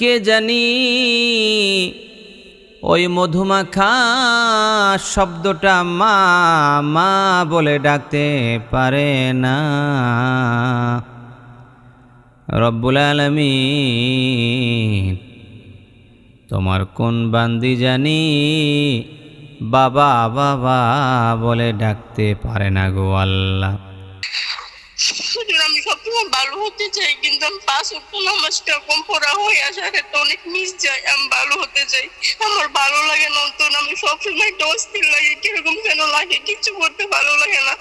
কে জানি? ওই মধুমাখা শব্দটা মা মা বলে ডাকতে পারে না। রব্বুল আলমিন, তোমার কোন বান্দি জানি? বাবা বাবা বলে ডাকতে পারে না গো আল্লাহ হুজুর আমি সবসময় ভালো হতে চাই, কিন্তু আমি পাঁচ অক্ট নামাজটা কম পড়া হয়ে আসার ক্ষেত্রে অনেক মিস যায়, আমি ভালো হতে চাই। আমার ভালো লাগে না অন্তর আমি সবসময় একটা অস্থির লাগে, কীরকম যেন লাগে কিছু করতে ভালো লাগে না।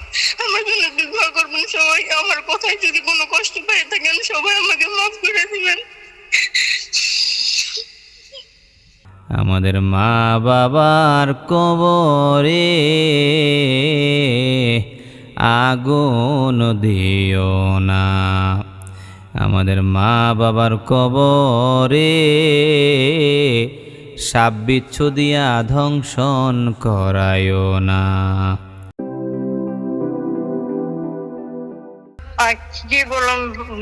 আমার জন্য দোয়া করবেন সবাই, আমার কথায় যদি কোনো কষ্ট পেয়ে থাকেন সবাই আমাকে মাফ করে দিবেন। আমাদের মা বাবার কবরে আগুন দিও না। আমাদের মা বাবার কবরে সাববিচ্ছু দিয়া ধ্বংসন করায়ও না। কি বললাম,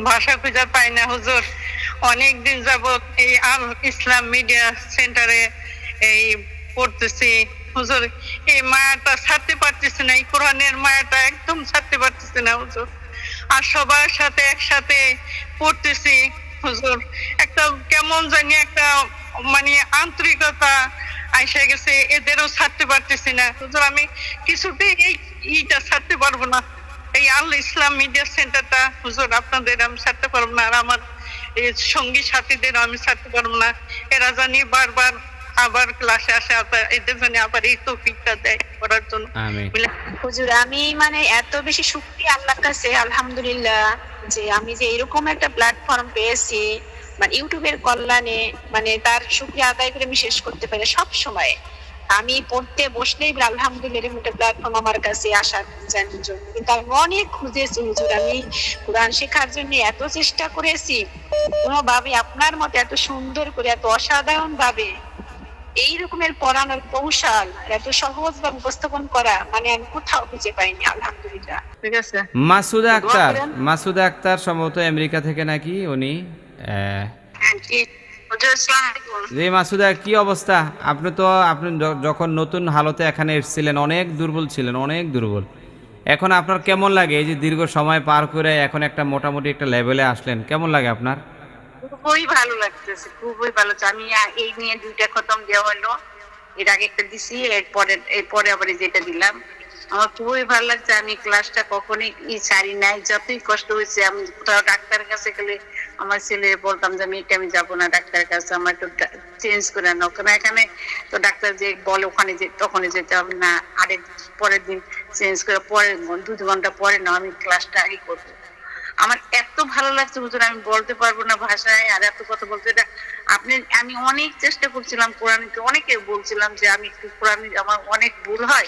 ভাষা খুঁজে পাই না, হুজুর। অনেক দিন যাবত এই আল ইসলাম মিডিয়া সেন্টারে এই পড়তেছি। হুজুর, এই মায়াটা ছাড়তে পারতেছি না, এই কোরআনের মায়াটা একদম ছাড়তে পারতেছি না, হুজুর। আর সবার সাথে একসাথে পড়তেছি। হুজুর, একটা কেমন জানি একটা মানে আন্তরিকতা আইসা গেছে, এদেরও ছাড়তে পারতেছি না। হুজুর, আমি কিছুতেই এই ইটা ছাড়তে পারব না। এই আল ইসলাম মিডিয়া সেন্টারটা, হুজুর, আপনাদের আমি ছাড়তে পারব না। আর আমার সঙ্গী সাথীদের আমি ছাড়তে পারব না। এরা জানি বারবার আবার ক্লাসে আসে আবার এদের আবার এই তৌফিকটা দেয় করার জন্য। হুজুর আমি মানে এত বেশি শুক্রিয়া আল্লাহর কাছে আলহামদুলিল্লাহ যে আমি যে এরকম একটা প্ল্যাটফর্ম পেয়েছি মানে ইউটিউবের কল্যাণে মানে তার শুক্রিয়া আদায় করে আমি শেষ করতে পারি সব সময়। আমি পড়তে বসলেই আলহামদুলিল্লাহ এরকম একটা প্ল্যাটফর্ম আমার কাছে আসার জানার জন্য। কিন্তু আমি অনেক খুঁজেছি হুজুর আমি কোরআন শেখার জন্য এত চেষ্টা করেছি। কোনোভাবে আপনার মতো এত সুন্দর করে এত অসাধারণ ভাবে এই রকমের পড়ানোর কৌশল এত সহজ ভাবে উপস্থাপন করা মানে আমি কোথাও খুঁজে পাইনি আলহামদুলিল্লাহ। ঠিক আছে। মাসুদা আক্তার। মাসুদা আক্তার সম্ভবত আমেরিকা থেকে নাকি উনি হ্যাঁ। জি। মাসুদা কি অবস্থা? আপনি তো আপনি যখন নতুন হালতে এখানে এসেছিলেন অনেক দুর্বল ছিলেন অনেক দুর্বল। এখন আপনার কেমন লাগে? এই যে দীর্ঘ সময় পার করে এখন একটা মোটামুটি একটা লেভেলে আসলেন কেমন লাগে আপনার? খুবই ভালো লাগতেছে, খুবই ভালো আমি এই নিয়ে দুইটা খতম দেওয়া হলো। এর আগে একটা দিছি, এরপরে এরপরে আবার যেটা দিলাম। আমার খুবই ভালো লাগছে, আমি ক্লাসটা কখনোই ছাড়ি নাই। যতই কষ্ট হয়েছে, আমি কোথাও ডাক্তারের কাছে গেলে আমার ছেলে বলতাম যে আমি এটা আমি যাব না ডাক্তারের কাছে, আমার একটু চেঞ্জ করে নাও। কারণ এখানে তো ডাক্তার যে বলে, ওখানে যে তখন যেতে হবে না। আরেক, পরের দিন চেঞ্জ করে পরে দু ঘণ্টা পরে নাও, আমি ক্লাসটা আগে করব। আমার এত ভালো লাগছে হুজুর, আমি বলতে পারব না ভাষায় আর এত কথা বলতে। এটা আপনি, আমি অনেক চেষ্টা করছিলাম কোরআনকে, অনেকে বলছিলাম যে আমি একটু কোরআন, আমার অনেক ভুল হয়।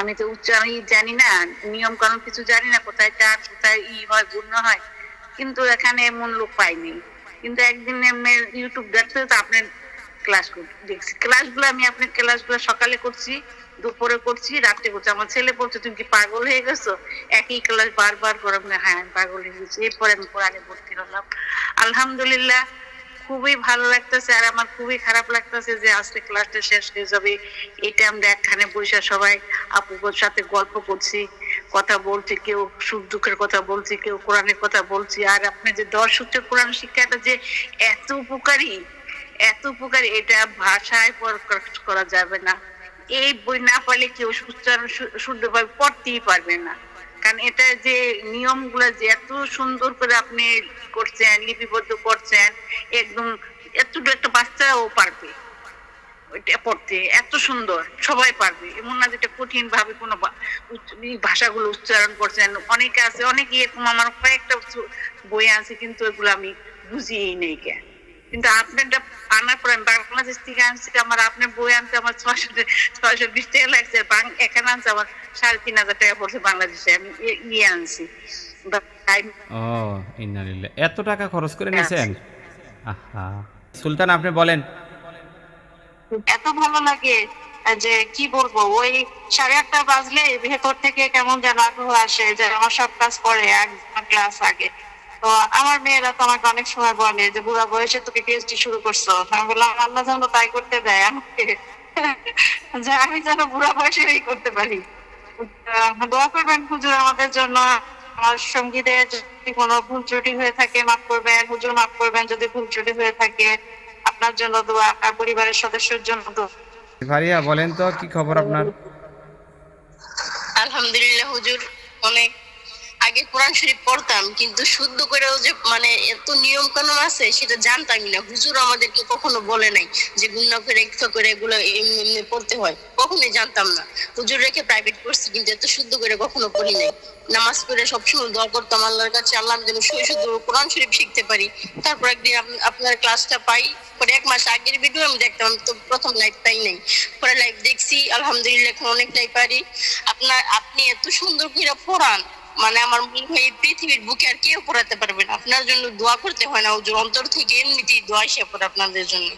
আমি তো উচ্চারণ জানি না নিয়ম কানুন কিছু জানি না কোথায় টান কোথায় ই হয় গুণ হয়। কিন্তু এখানে এমন লোক পাইনি। কিন্তু একদিন ইউটিউব দেখতে তো আপনার ক্লাস দেখছি। ক্লাসগুলো আমি আপনার ক্লাসগুলো সকালে করছি। দুপুরে করছি রাত্রে করছি। আমার ছেলে বলছে, তুমি কি পাগল হয়ে গেছো? একই ক্লাস বারবার করে হ্যাঁ আমি পাগল হয়ে গেছি। এরপরে আমি কোরআনে ভর্তি হলাম। আলহামদুলিল্লাহ, খুবই ভালো লাগতেছে আর আমার খুবই খারাপ লাগতেছে যে আজকে ক্লাসটা শেষ হয়ে যাবে। এটা আমরা একখানে বসে সবাই আপুর সাথে গল্প করছি, কথা বলছি, কেউ সুখ দুঃখের কথা বলছি, কেউ কোরআনের কথা বলছি। আর আপনি যে দশ সূত্রে কোরআন শিক্ষাটা যে এত উপকারী এত উপকারী, এটা ভাষায় প্রকাশ করা যাবে না। এই বই না পারলে কেউ উচ্চারণ শুদ্ধভাবে পড়তেই পারবে না। কারণ এটা যে নিয়মগুলো যে এত সুন্দর করে আপনি করছেন, লিপিবদ্ধ করছেন, একদম এতটুকু একটা বাচ্চাও পারবে ওইটা পড়তে। এত সুন্দর, সবাই পারবে। এমন না যেটা কঠিন ভাবে কোনো ভাষাগুলো উচ্চারণ করছেন। অনেকে আছে, অনেকে এরকম আমার কয়েকটা বই আছে, কিন্তু এগুলো আমি বুঝিয়েই নেই কে কিন্তু আপনারটা আনার পর বাংলাদেশ থেকে আনছি আমার আপনার বই আনতে আমার ছয়শো ছয়শো বিশ টাকা লাগছে। এখানে আনছে আমার সাড়ে তিন হাজার টাকা পড়ছে বাংলাদেশে। আমি ইয়ে আনছি। ও ইন্নালিল্লাহ। এত টাকা খরচ করে নিয়েছেন আহা। সুলতান আপনি বলেন। এত ভালো লাগে যে কি বলব ওই সাড়ে আটটা বাজলে ভেতর থেকে কেমন যেন আগ্রহ আসে যে আমার সব কাজ করে এক ক্লাস আগে। তো আমার মেয়েরা তো আমাকে অনেক সময় বলে যে বুড়া বয়সে তোকে পিএইচডি শুরু করছ। আমি বললাম আল্লাহ যেন তাই করতে দেয় আমাকে। যে আমি যেন বুড়া বয়সেই করতে পারি। দোয়া করবেন হুজুর আমাদের জন্য। আমার সঙ্গীদের যদি কোনো ভুল ত্রুটি হয়ে থাকে মাফ করবেন। হুজুর মাফ করবেন যদি ভুল ত্রুটি হয়ে থাকে আপনার জন্য দোয়া আপনার পরিবারের সদস্যের জন্য দোয়া। ফারিয়া বলেন তো কি খবর আপনার? আলহামদুলিল্লাহ হুজুর অনেক আগে কোরআন শরীফ পড়তাম, কিন্তু শুদ্ধ করেও যে মানে এত নিয়ম কানুন আছে, সেটা জানতামই না। হুজুর আমাদেরকে কখনো বলে নাই যে গুণা করে একটু করে এগুলো এমনি পড়তে হয়। কখনোই জানতাম না। হুজুর রেখে প্রাইভেট করছি কিন্তু এত শুদ্ধ করে কখনো পড়ি নাই। নামাজ পড়ে সবসময় দোয়া করতাম, আল্লাহর কাছে আল্লাহ যেন শুধু শুধু কোরআন শরীফ শিখতে পারি। তারপর একদিন আপ- আপনার ক্লাসটা পাই। পরে এক মাস আগের ভিডিও আমি দেখতাম তো প্রথম লাইভ পাই নাই। পরে লাইভ দেখছি, আলহামদুলিল্লাহ এখন অনেকটাই পারি। আপনার, আপনি এত সুন্দর করে পড়ান। মানে আমার মনে হয় পৃথিবীর বুকে আর কেউ পড়াতে পারবে না। আপনার জন্য দোয়া করতে হয় না, হুজুর। অন্তর থেকে এমনিতেই দোয়া এসে পড়ে আপনাদের জন্য।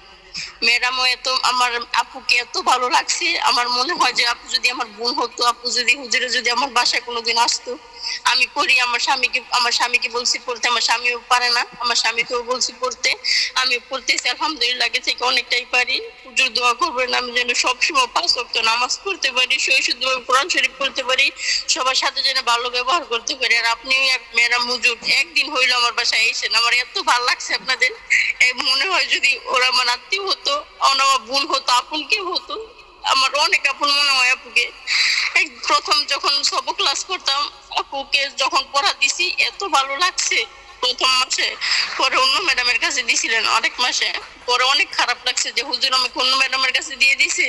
ম্যাডামও এত, আমার আপুকে এত ভালো লাগছে। আমার মনে হয় যে আপু যদি আমার বোন হতো, আপু যদি, হুজুরে যদি আমার বাসায় কোনোদিন আসতো, আমি পড়ি আমার স্বামীকে আমার স্বামীকে বলছি পড়তে, আমার স্বামীও পারে না, আমার স্বামীকেও বলছি পড়তে। আমি পড়তেছি, আলহামদুলিল্লাহ থেকে অনেকটাই পারি। হুজুর দোয়া করবেন, আমি যেন সবসময় পাঁচ ওয়াক্ত নামাজ পড়তে পারি শুধু কোরআন শরীফ পড়তে পারি, সবার সাথে যেন ভালো ব্যবহার করতে পারি। আর আপনিও এক মেয়েরা হুজুর একদিন হইল আমার বাসায় এসেছেন আমার এত ভালো লাগছে আপনাদের। মনে হয় যদি ওরা আমার আত্মীয় হতো আমার বোন হতো, আপন কেউ হতো, আমার অনেক আপন মনে হয় আপুকে। এক প্রথম যখন সব ক্লাস করতাম, আপুকে যখন পড়া দিছি, এত ভালো লাগছে। প্রথম মাসে। পরে অন্য ম্যাডামের কাছে দিছিলেন অনেক মাসে। পরে অনেক খারাপ লাগছে যে, হুজুর, আমাকে অন্য ম্যাডামের কাছে দিয়ে দিছে।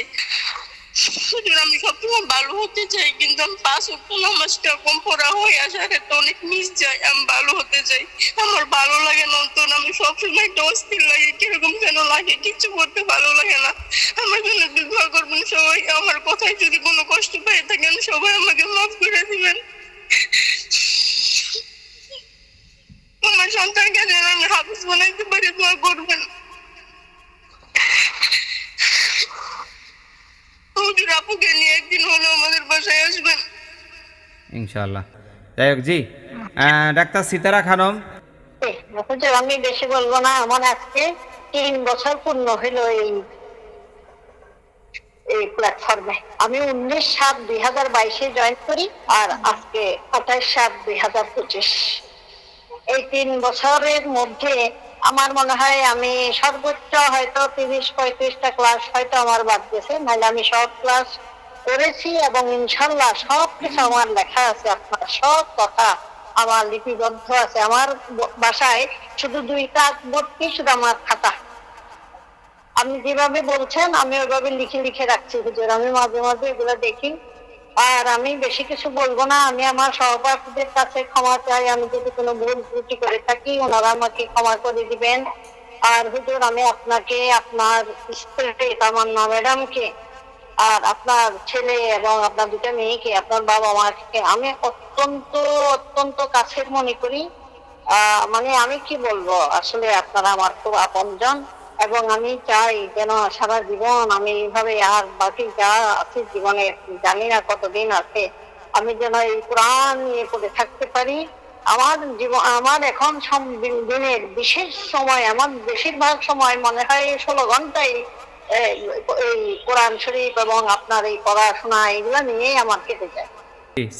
হুজুর, আমি সবসময় ভালো হতে চাই, কিন্তু আমি পাঁচ ওয়াক্ত নামাজটা কম পড়া হয়ে আসার একটা অনেক মিস যায় আমি ভালো হতে চাই। আমার ভালো লাগে না, অন্তর, আমি সবসময় একটা অস্থির লাগে কীরকম যেন লাগে কিছু করতে ভালো লাগে না। আমার জন্য দোয়া করবেন সবাই। আমার কথায় যদি কোনো কষ্ট পেয়ে থাকেন, সবাই আমাকে মাফ করে দিবেন। আমার সন্তানকে যেন আমি হাফিজ বানাইতে পারি দোয়া করবেন। হুজুর আপুকে নিয়ে একদিন হলো আমাদের বাসায় আসবেন। ইনশাআল্লাহ। যাই হোক জি। ডাক্তার সীতারা খানম। হুজুর আমি বেশি বলব না আমার আজকে তিন বছর পূর্ণ হইল এই এই প্ল্যাটফর্মে আমি উনিশ সাত দুই হাজার বাইশে জয়েন করি আর আজকে আঠাইশ সাত দুই হাজার পঁচিশ। এই তিন বছরের মধ্যে আমার মনে হয় আমি সর্বোচ্চ হয়তো তিরিশ পঁয়ত্রিশটা ক্লাস হয়তো আমার বাদ গেছে, নাহলে আমি সব ক্লাস করেছি এবং ইনশাল্লাহ সব কিছু আমার লেখা আছে, আপনার সব কথা আমার লিপিবদ্ধ আছে। আমার বাসায় শুধু দুইটা ভর্তি শুধু আমার খাতা। আপনি যেভাবে বলছেন, আমি ওইভাবে লিখে লিখে রাখছি হুজুর। আমি মাঝে মাঝে এগুলো দেখি। আর আমি বেশি কিছু বলব না। আমি আমার সহপাঠীদের কাছে ক্ষমা চাই। আমি যদি কোনো ভুল ত্রুটি করে থাকি, ওনারা আমাকে ক্ষমা করে দিবেন। আর হুজুর, আমি আপনাকে, আপনার স্ত্রী তামান্না ম্যাডামকে আর আপনার ছেলে এবং আপনার দুটা মেয়েকে, আপনার বাবা মাকে, আমি অত্যন্ত অত্যন্ত কাছের মনে করি। মানে আমি কি বলব? আসলে আপনারা আমার খুব আপনজন। এবং আমি চাই যেন সারা জীবন আমি এইভাবে আর বাকি যা আছে জীবনে জানি না কতদিন আছে আমি যেন এই কোরআন নিয়ে পড়ে থাকতে পারি। আমার জীবন আমার এখন দিনের বিশেষ সময় আমার বেশিরভাগ সময় মনে হয় ষোলো ঘন্টাই এই কোরআন শরীফ এবং আপনার এই পড়াশোনা এগুলো নিয়েই আমার কেটে যায়।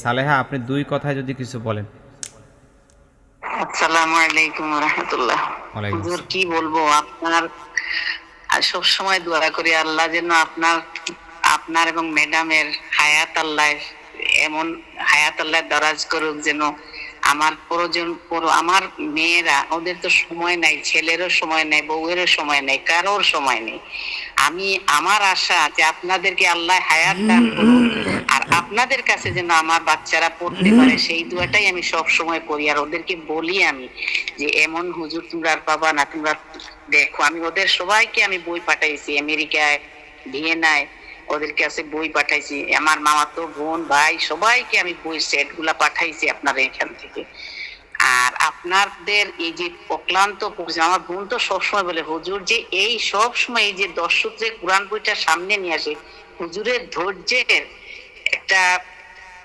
সালেহা আপনি দুই কথায় যদি কিছু বলেন। আসসালামু আলাইকুম রহমতুল্লাহ। কি বলব আপনার সব সময় দোয়া করি আল্লাহ যেন আপনার আপনার এবং ম্যাডামের হায়াত আল্লাহ এমন হায়াত আল্লাহ দরাজ করুক যেন আমার প্রয়োজন পুরো আমার মেয়েরা ওদের তো সময় নাই ছেলেরও সময় নাই বউয়েরও সময় নাই কারোর সময় নেই। আমি আমার আশা যে আপনাদেরকে আল্লাহ হায়াত দান করুন আর আপনাদের কাছে যেন আমার বাচ্চারা পড়তে পারে, সেই দুয়াটাই আমি সব সময় করি। আর ওদেরকে বলি আমি যে, এমন হুজুর তোমরা আর পাবা না, তোমরা দেখো, আমি ওদের সবাইকে আমি বই পাঠাইছি, আমেরিকায়, ভিয়েনায়, ওদের কাছে বই পাঠাইছি। আমার মামা তো বোন, ভাই, সবাইকে আমি বই সেটগুলা পাঠাইছি আপনার এখান থেকে। আর আপনাদের এই যে অক্লান্ত আমার বোন তো সবসময় বলে, হুজুর যে এই সব সময় এই যে দর্শক যে কোরআন বইটা সামনে নিয়ে আসে, হুজুরের ধৈর্যের একটা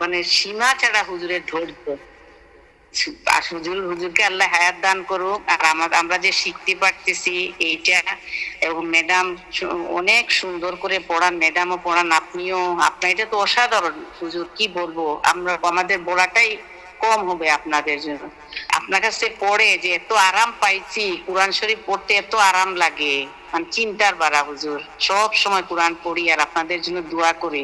মানে সীমা ছাড়া হুজুরের ধৈর্য। হুজুর, হুজুরকে আল্লাহ হায়াত দান করুক। আর আমরা যে শিখতে পারতেছি এইটা, এবং ম্যাডাম অনেক সুন্দর করে পড়ান, ম্যাডামও পড়ান, আপনিও, আপনার এটা তো অসাধারণ। হুজুর, কি বলব? আমরা, আমাদের বলাটাই কম হবে আপনাদের জন্য। আপনার কাছে পড়ে যে এত আরাম পাইছি, কোরআন শরীফ পড়তে এত আরাম লাগে। মানে চিন্তার বাড়া হুজুর। সব সময় কোরআন পড়ি আর আপনাদের জন্য দোয়া করি।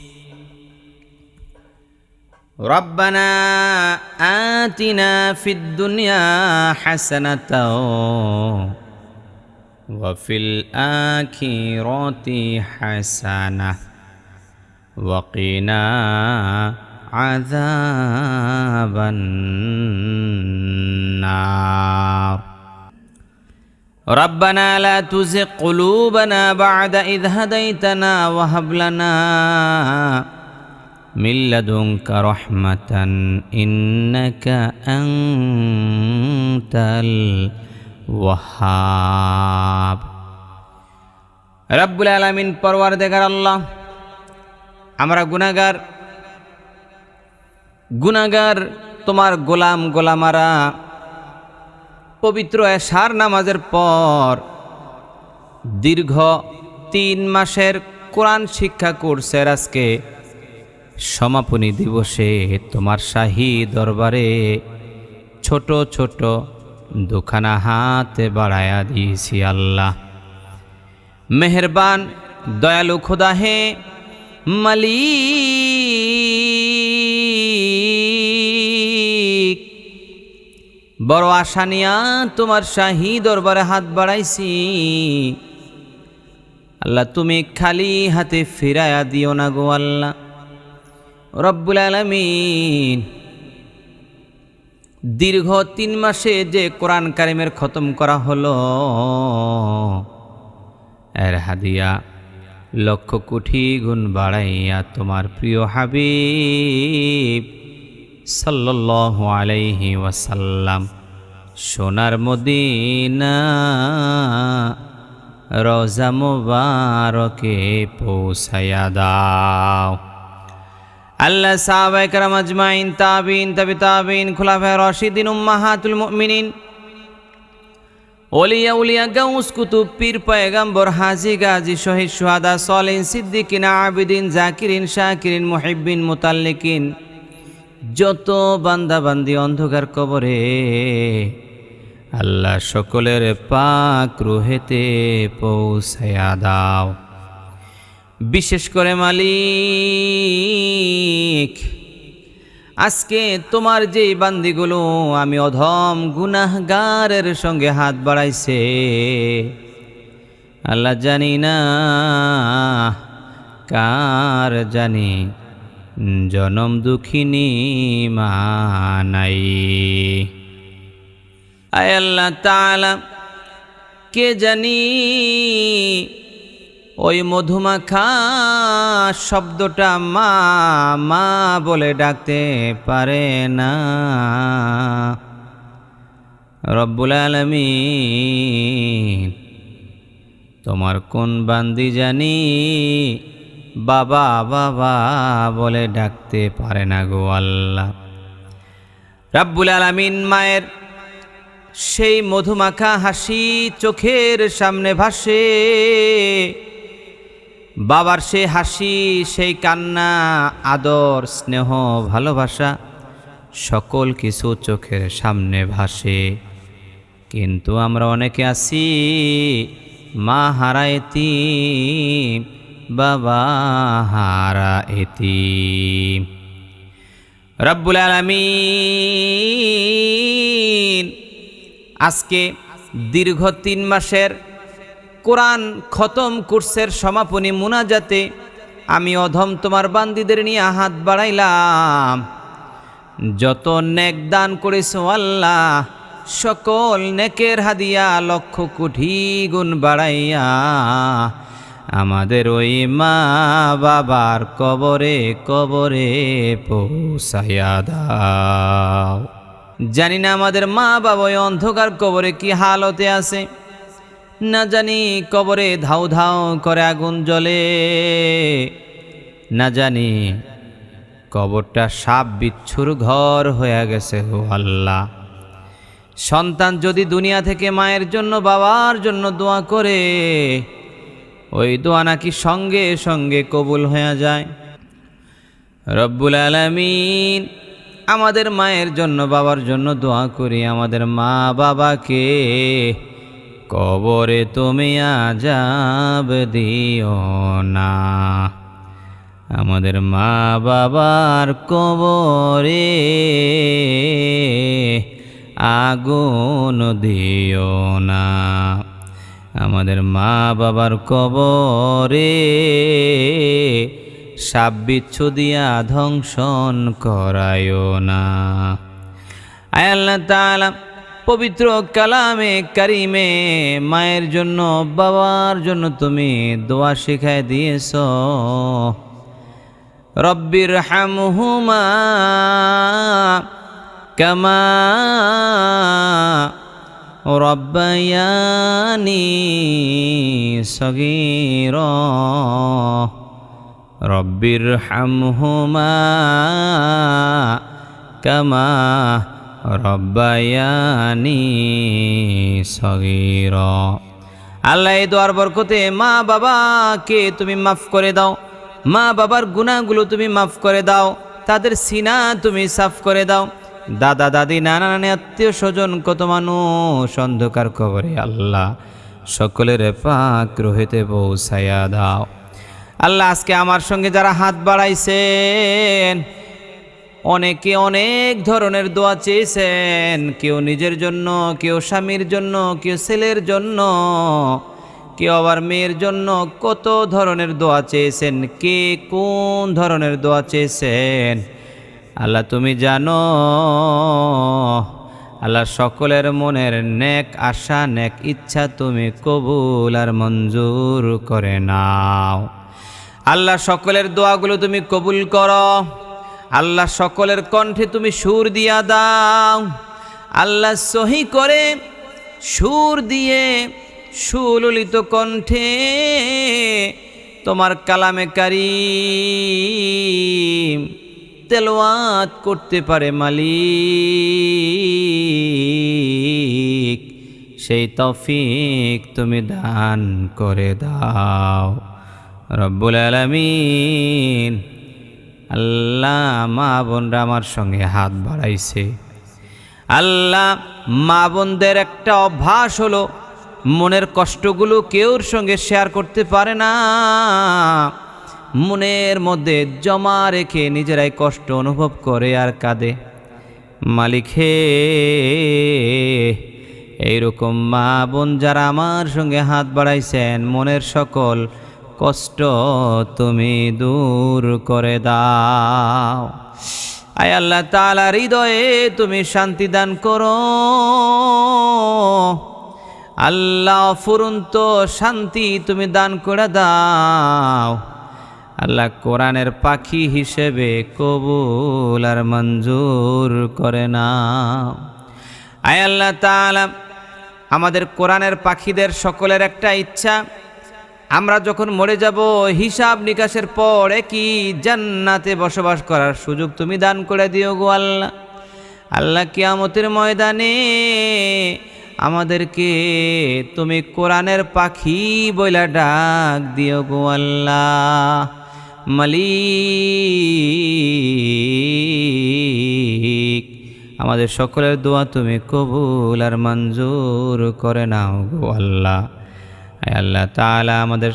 ربنا آتنا في الدنيا حسنة وفي الآخرة حسنة وقنا عذاب النار ربنا لا تزغ قلوبنا بعد إذ هديتنا وهب لنا মিল্লাদুঙ্ক রহমাতান, ইন্নাকা আংতাল ওয়াহাব। রব্বুল আলামিন পরওয়ার দেখার আল্লাহ, আমরা গুনাগার গুনাগার তোমার গোলাম গোলামারা পবিত্র এশার নামাজের পর দীর্ঘ তিন মাসের কোরআন শিক্ষা করছে আজকে সমাপনী দিবসে তোমার শাহী দরবারে ছোট ছোট দুখানা হাতে বাড়ায়া দিয়েছি আল্লাহ। মেহরবান, দয়ালু খোদা হে মালিক। বড় আশা নিয়া তোমার শাহী দরবারে হাত বাড়াইছি। আল্লাহ, তুমি খালি হাতে ফিরায়া দিও না গো আল্লাহ। রব্বুল আলমিন। দীর্ঘ তিন মাসে যে কোরআন কারিমের খতম করা হলো, এর হাদিয়া লক্ষ কোটি গুণ বাড়াইয়া তোমার প্রিয় হাবিব সাল্লাল্লাহু আলাইহি ওয়াসাল্লাম সোনার মদিনা রোজা মুবারকে পৌঁছায়া দাও। আল্লাহ সাহাবাইকার মাজমাইন তাবিন, তাবি তাবিন খোলাফা রশিদিন, উম্মাহাতুল মিনিন অলিয়া উলিয়া গাউস কুতুব পীর পয়গাম্বর, হাজি গাজী, শহীদ সুহাদা সলিন সিদ্দিকিন, আবিদিন, জাকিরিন, শাকিরিন, মুহিব্বিন, মুতাল্লিকিন। যত বান্দাবান্দি অন্ধকার কবরে, আল্লাহ সকলের পাক রুহেতে পৌঁছায়া দাও। বিশেষ করে মালিক, আজকে তোমার যে বান্দিগুলো আমি অধম গুনাহগারের সঙ্গে হাত বাড়াইছে, আল্লাহ জানি না কার জানি জনম দুঃখিনী মানাই আয় আল্লাহ তালা কে জানি ওই মধুমাখা শব্দটা মা মা বলে ডাকতে পারে না। রব্বুল আলমিন, তোমার কোন বান্দি জানি বাবা বাবা বলে ডাকতে পারে না গো আল্লাহ। রাব্বুল আলামিন মায়ের সেই মধুমাখা হাসি চোখের সামনে ভাসে। বাবার সেই হাসি, সেই কান্না, আদর, স্নেহ, ভালোবাসা সকল কিছু চোখের সামনে ভাসে। কিন্তু আমরা অনেকে আছি, মা হারা এতিম বাবা হারা এতিম রব্বুল আলামিন আজকে দীর্ঘ তিন মাসের কোরআন খতম কোর্সের সমাপনী মুনাজাতে আমি অধম তোমার বান্দিদের নিয়ে হাত বাড়াইলাম। যত নেক দান করেছ আল্লাহ, সকল নেকের হাদিয়া লক্ষ কোটি গুণ বাড়াইয়া, আমাদের ওই মা বাবার কবরে কবরে পৌঁছাইয়া দাও। জানি না আমাদের মা বাবা ওই অন্ধকার কবরে কি হালতে আছে। না জানি কবরে ধাউ ধাউ করে আগুন জ্বলে। না জানি কবরটা সাপ বিচ্ছুর ঘর হয়ে গেছে ও আল্লাহ। সন্তান যদি দুনিয়া থেকে মায়ের জন্য, বাবার জন্য দোয়া করে, ওই দোয়া নাকি সঙ্গে সঙ্গে কবুল হয়ে যায়। রব্বুল আলামিন আমাদের মায়ের জন্য, বাবার জন্য দোয়া করি আমাদের মা বাবাকে কবরে তুমি আজাব দিও না। আমাদের মা বাবার কবরে আগুন দিও না। আমাদের মা বাবার কবরে সাপ বিচ্ছু দিয়া ধ্বংসন করায়ও না। আয় আল্লাহ তাআলা পবিত্র কালামে কারিমে মায়ের জন্য, বাবার জন্য তুমি দোয়া শিখায় দিয়েছ। রব্বির হামহুমা কামা রব্বায়ানি সগীর। রব্বির হামহুমা কামা রব্বায়ানি সগীর। আল্লাহ এই দোয়ার বরকতে মা বাবাকে তুমি মাফ করে দাও, মা বাবার গুণাগুলো তুমি মাফ করে দাও, তাদের সিনা তুমি সাফ করে দাও। দাদা, দাদি, নানা, নানি, আত্মীয় স্বজন কত মানুষ অন্ধকার কবরে আল্লাহ সকলের পাক রহিতে পৌঁছাইয়া দাও। আল্লাহ আজকে আমার সঙ্গে যারা হাত বাড়াইছেন অনেকে অনেক ধরনের দোয়া চেয়েছেন। কেউ নিজের জন্য, কেউ স্বামীর জন্য, কেউ ছেলের জন্য, কেউ আবার মেয়ের জন্য কত ধরনের দোয়া চেয়েছেন, কে কোন ধরনের দোয়া চেয়েছেন। আল্লাহ তুমি জানো, আল্লাহ সকলের মনের নেক আশা, নেক ইচ্ছা তুমি কবুল আর মঞ্জুর করে নাও। আল্লাহ সকলের দোয়াগুলো তুমি কবুল করো। আল্লাহ সকলের কণ্ঠে তুমি সুর দিয়া দাও। আল্লাহ সহি করে সুর দিয়ে সুললিত কণ্ঠে তোমার কালামে কারিম তেলোয়াত করতে পারে মালিক। সেই তফিক তুমি দান করে দাও। রব্বুল আলমিন আল্লাহ মা বোনরা আমার সঙ্গে হাত বাড়াইছে। আল্লাহ মা বোনদের একটা অভ্যাস হলো, মনের কষ্টগুলো কেউর সঙ্গে শেয়ার করতে পারে না। মনের মধ্যে জমা রেখে নিজেরাই কষ্ট অনুভব করে আর কাঁদে। মালিক হে, এইরকম মা বোন যারা আমার সঙ্গে হাত বাড়াইছেন, মনের সকল কষ্ট তুমি দূর করে দাও। আয় আল্লাহ তালা হৃদয়ে তুমি শান্তি দান করো। আল্লাহ ফুরন্ত শান্তি তুমি দান করে দাও। আল্লাহ কোরআনের পাখি হিসেবে কবুল আর মঞ্জুর করে না আয় আল্লাহ তাআলা, আমাদের কোরআনের পাখিদের সকলের একটা ইচ্ছা আমরা যখন মরে যাব, হিসাব নিকাশের পর কি জান্নাতে বসবাস করার সুযোগ তুমি দান করে দিও গো আল্লাহ। আল্লাহ কিয়ামতের ময়দানে আমাদেরকে তুমি কোরআনের পাখি বইলা ডাক দিও গো আল্লাহ। মালিক, আমাদের সকলের দোয়া তুমি কবুল আর মঞ্জুর করে নাও গো আল্লাহ। আয় আল্লাহ তাআলা আমাদের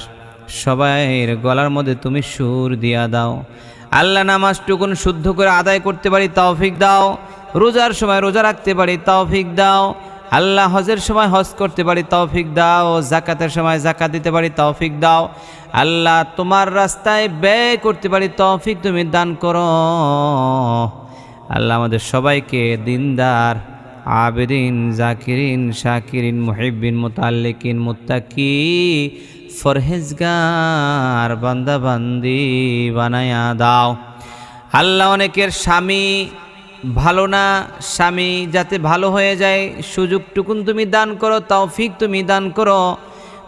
সবাইয়ের গলার মধ্যে তুমি সুর দিয়া দাও। আল্লাহ নামাজটুকুন শুদ্ধ করে আদায় করতে পারি তৌফিক দাও। রোজার সময় রোজা রাখতে পারি তৌফিক দাও। আল্লাহ হজের সময় হজ করতে পারি তৌফিক দাও। জাকাতের সময় জাকাত দিতে পারি তৌফিক দাও। আল্লাহ তোমার রাস্তায় ব্যয় করতে পারি তৌফিক তুমি দান করো। আল্লাহ আমাদের সবাইকে দিনদার আবেদিন, জাকিরিন, শাকিরিন মুহিবিন মুতাল্লিকিন, মুত্তাকি, ফরহেজগার বান্দা বান্দি বানায়া দাও। আল্লাহ অনেকের স্বামী ভালো না, স্বামী যাতে ভালো হয়ে যায়, সুযোগটুকুন তুমি দান করো, তৌফিক তুমি দান করো।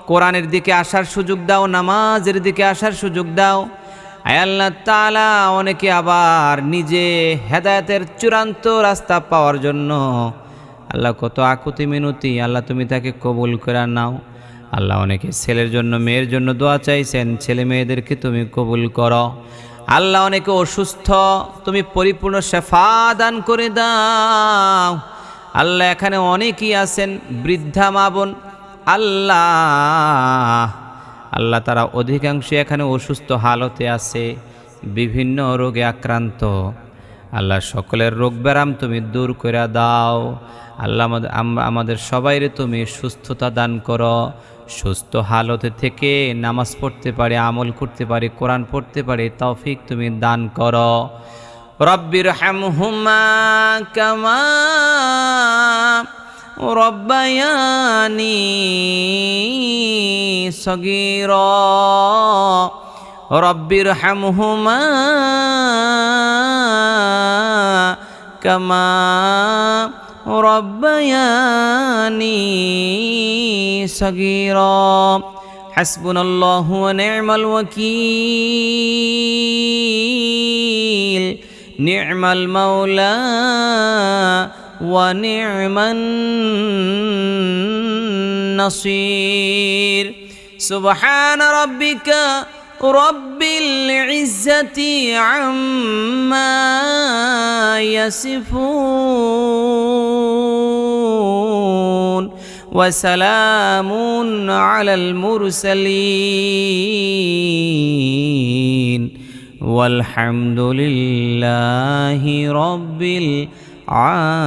কোরআনের দিকে আসার সুযোগ দাও, নামাজের দিকে আসার সুযোগ দাও। আল্লাহ তালা অনেকে আবার নিজে হেদায়তের চূড়ান্ত রাস্তা পাওয়ার জন্য আল্লাহ কত আকুতি মিনতি, আল্লাহ তুমি তাকে কবুল করে নাও। আল্লাহ অনেকে ছেলের জন্য, মেয়ের জন্য দোয়া চাইছেন, ছেলে মেয়েদেরকে তুমি কবুল করো। আল্লাহ অনেকে অসুস্থ, তুমি পরিপূর্ণ শেফা দান করে দাও। আল্লাহ এখানে অনেকেই আছেন, বৃদ্ধা মা বোন। আল্লাহ আল্লাহ তারা অধিকাংশ এখানে অসুস্থ হালতে আছে, বিভিন্ন রোগে আক্রান্ত। আল্লাহ সকলের রোগ ব্যারাম তুমি দূর করে দাও। আল্লাহ আমাদের সবাই তুমি সুস্থতা দান করো। সুস্থ হালতে থেকে নামাজ পড়তে পারে, আমল করতে পারে, কোরআন পড়তে পারে, তৌফিক তুমি দান করো। রব্বির হুমা কামা রব্বায়ানি সগির। صغيرا رب ارحمهما كما ربياني صغيرا حسبنا الله ونعم الوكيل نعم المولى ونعم النصير سبحان ربك رب العزة عما يصفون وسلام على المرسلين والحمد لله رب العالمين